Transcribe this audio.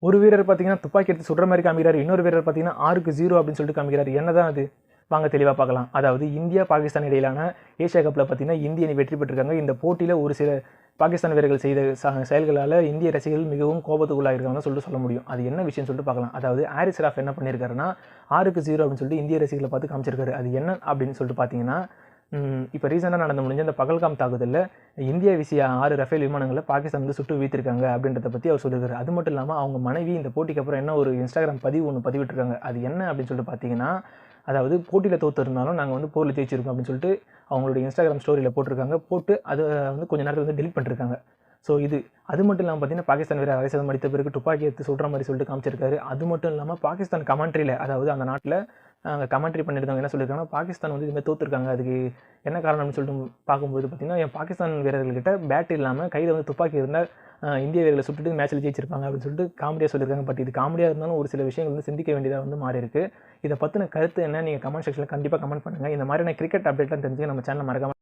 ஒரு வீரர் பார்த்தீங்கன்னா துப்பாக்கி எடுத்து சுடுற மாதிரி காமிக்கிறார். இன்னொரு வீரர் பார்த்தீங்கன்னா ஆறுக்கு ஜீரோ அப்படின்னு சொல்லிட்டு காமிக்கிறார். என்னதான் அது? வாங்க தெளிவாக பார்க்கலாம். அதாவது இந்தியா பாகிஸ்தான் இடையிலான ஏஷியா கப்பில் பார்த்தீங்கன்னா இந்திய அணி வெற்றி பெற்றிருக்காங்க. இந்த போட்டியில் ஒரு சில பாகிஸ்தான் வீரர்கள் செய்த ச- செயல்களால் இந்திய ரசிகர்கள் மிகவும் கோபத்துக்குள்ளாயிருக்காங்கன்னு சொல்லிட்டு சொல்ல முடியும். அது என்ன விஷயம் சொல்லிட்டு பார்க்கலாம். அதாவது ஆரிஸ் ராஃப் என்ன பண்ணியிருக்காருன்னா ஆறுக்கு ஜீரோ அப்படின்னு சொல்லிட்டு இந்திய ரசிகர்களை பார்த்து காமிச்சிருக்காரு. அது என்ன அப்படின்னு சொல்லிட்டு பார்த்தீங்கன்னா இப்போ ரீசெண்டாக நடந்து முடிஞ்ச அந்த பகல்காம் தாக்குதலில் இந்தியா விசிய ஆறு ரஃபேல் விமானங்களை பாகிஸ்தான் வந்து சுட்டு வீத்திருக்காங்க அப்படின்றத பற்றி அவர் சொல்லியிருக்காரு அது மட்டும் இல்லாமல் அவங்க மனைவி இந்த போட்டிக்கு அப்புறம் என்ன ஒரு இன்ஸ்டாகிராம் பதிவு ஒன்று பதிவிட்டிருக்காங்க. அது என்ன அப்படின்னு சொல்லிட்டு பார்த்தீங்கன்னா அதாவது போட்டியில் தோற்றிருந்தாலும் நாங்கள் வந்து போரில் ஜெயிச்சிருக்கோம் அப்படின்னு சொல்லிட்டு அவங்களுடைய இன்ஸ்டாகிராம் ஸ்டோரியில் போட்டிருக்காங்க. போட்டு அதை வந்து கொஞ்ச நேரத்தில் வந்து டெலிட் பண்ணிருக்காங்க. ஸோ இது அது மட்டும் இல்லாமல் பார்த்தீங்கன்னா பாகிஸ்தான் வீரர் அரை சதம் அடித்த பிறகு துப்பாக்கி எடுத்து சொல்கிற மாதிரி சொல்லிட்டு காமிச்சிருக்காரு. அது மட்டும் இல்லாமல் பாகிஸ்தான் கமெண்ட்ரியில் அதாவது அந்த நாட்டில் அங்கே கமெண்ட்ரி பண்ணியிருந்தவங்க என்ன சொல்லியிருக்காங்கன்னா பாகிஸ்தான் வந்து இதுமாதிரி தோற்றுருக்காங்க அதுக்கு என்ன காரணம்னு சொல்லிட்டு பார்க்கும்போது பார்த்தீங்கன்னா என் பாகிஸ்தான் வீரர்கள்கிட்ட பேட் இல்லாமல் கையில் வந்து துப்பாக்கி இருந்தால் இந்திய வீரர்களை சுட்டுட்டு மேட்ச்சில் ஜெயிச்சிருப்பாங்க அப்படின்னு சொல்லிட்டு காமெடியாக சொல்லியிருக்காங்க. பட் இது காமெடியாக இருந்தாலும் ஒரு சில விஷயங்கள் வந்து சிந்திக்க வேண்டியதாக வந்து மாறி இருக்குது இதை பற்றின கருத்து என்ன? நீங்கள் கமெண்ட் செக்ஷனில் கண்டிப்பாக கமெண்ட் பண்ணுங்கள் இந்த மாதிரியான கிரிக்கெட் அப்டேட்லாம் தெரிஞ்சுக்க நம்ம சேனல் மறக்காமல்